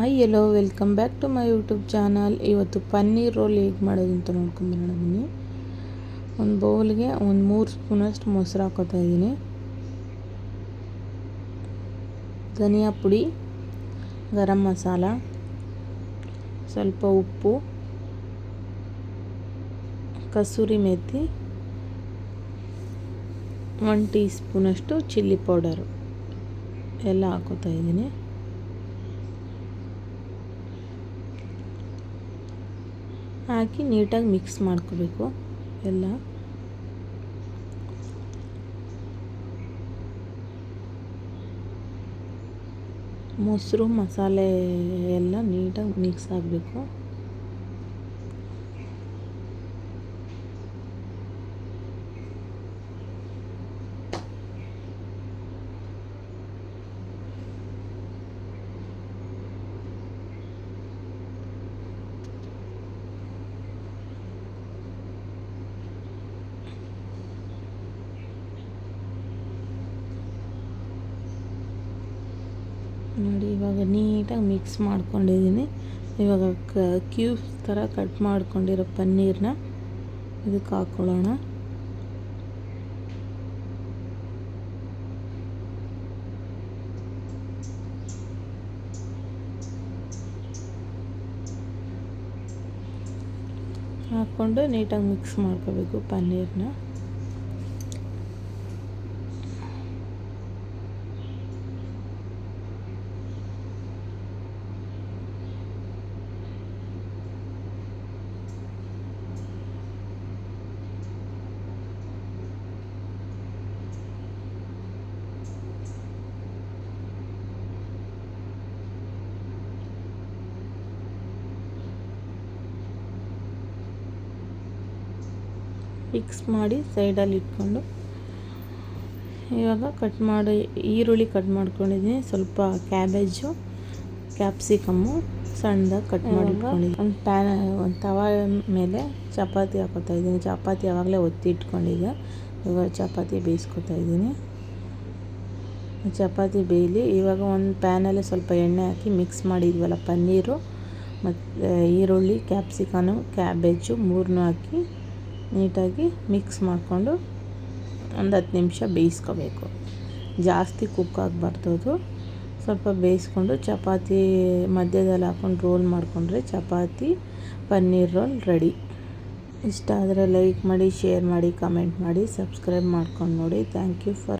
Hi hello welcome back to my YouTube channel ಇವತ್ತು paneer roll ಹೇಗೆ ಮಾಡೋದು ಅಂತ ಬನ್ನಿ. ಒಂದು ಬೌಲ್ಗೆ ಒಂದು ಮೂರು ಸ್ಪೂನಷ್ಟು ಮೊಸರು ಹಾಕೋತಾ ಇದ್ದೀನಿ. ಧನಿಯಾ ಪುಡಿ, ಗರಂ ಮಸಾಲ, ಸ್ವಲ್ಪ ಉಪ್ಪು, ಕಸೂರಿ ಮೆಥಿ ಒನ್ ಟೀ ಸ್ಪೂನಷ್ಟು ಚಿಲ್ಲಿ ಪೌಡರು. ಎಲ್ಲ ಹಾಕೋತಾ ಇದ್ದೀನಿ. ಹಾಕಿ ನೀಟಾಗಿ ಮಿಕ್ಸ್ ಮಾಡ್ಕೋಬೇಕು ಎಲ್ಲ. ಮೊಸರು ಮಸಾಲೆ ಎಲ್ಲ ನೀಟಾಗಿ ಮಿಕ್ಸ್ ಆಗಬೇಕು. ನೋಡಿ, ಇವಾಗ ನೀಟಾಗಿ ಮಿಕ್ಸ್ ಮಾಡ್ಕೊಂಡಿದ್ದೀನಿ. ಇವಾಗ ಕ, ಕ್ಯೂಬ್ಸ್ ಥರ ಕಟ್ ಮಾಡ್ಕೊಂಡಿರೋ ಪನ್ನೀರನ್ನ ಇದಕ್ಕೆ ಹಾಕ್ಕೊಳ್ಳೋಣ ಹಾಕ್ಕೊಂಡು ನೀಟಾಗಿ ಮಿಕ್ಸ್ ಮಾಡ್ಕೋಬೇಕು ಪನ್ನೀರನ್ನ ಮಿಕ್ಸ್ ಮಾಡಿ ಸೈಡಲ್ಲಿ ಇಟ್ಕೊಂಡು ಇವಾಗ ಕಟ್ ಮಾಡಿ ಈರುಳ್ಳಿ ಕಟ್ ಮಾಡ್ಕೊಂಡಿದ್ದೀನಿ. ಸ್ವಲ್ಪ ಕ್ಯಾಬೇಜು ಕ್ಯಾಪ್ಸಿಕಮ್ಮು ಸಣ್ಣದಾಗಿ ಕಟ್ ಮಾಡಿ ಒಂದು ಪ್ಯಾನ್ ಒಂದು ತವ ಮೇಲೆ ಚಪಾತಿ ಹಾಕೋತಾ ಇದ್ದೀನಿ. ಚಪಾತಿ ಯಾವಾಗಲೇ ಒತ್ತಿ ಇಟ್ಕೊಂಡಿದ್ದೆ. ಇವಾಗ ಚಪಾತಿ ಬೇಯಿಸ್ಕೊತಾ ಇದ್ದೀನಿ. ಚಪಾತಿ ಬೇಯಲಿ ಇವಾಗ ಒಂದು ಪ್ಯಾನಲ್ಲಿ ಸ್ವಲ್ಪ ಎಣ್ಣೆ ಹಾಕಿ ಮಿಕ್ಸ್ ಮಾಡಿದ್ವಲ್ಲ ಪನ್ನೀರು ಮತ್ತು ಈರುಳ್ಳಿ ಕ್ಯಾಪ್ಸಿಕನು ಕ್ಯಾಬೇಜು ಮೂರನ್ನೂ ಹಾಕಿ ನೀಟಾಗಿ ಮಿಕ್ಸ್ ಮಾಡಿಕೊಂಡು ಒಂದು ಹತ್ತು ನಿಮಿಷ ಬೇಯಿಸ್ಕೋಬೇಕು. ಜಾಸ್ತಿ ಕುಕ್ ಆಗಬಾರ್ದು ಅದು. ಸ್ವಲ್ಪ ಬೇಯಿಸ್ಕೊಂಡು ಚಪಾತಿ ಮಧ್ಯದಲ್ಲಿ ಹಾಕ್ಕೊಂಡು ರೋಲ್ ಮಾಡಿಕೊಂಡ್ರೆ ಚಪಾತಿ, ಪನ್ನೀರ್ ರೋಲ್ ರೆಡಿ. ಇಷ್ಟ ಆದರೆ ಲೈಕ್ ಮಾಡಿ, ಶೇರ್ ಮಾಡಿ, ಕಮೆಂಟ್ ಮಾಡಿ, ಸಬ್ಸ್ಕ್ರೈಬ್ ಮಾಡ್ಕೊಂಡು ನೋಡಿ. Thank you for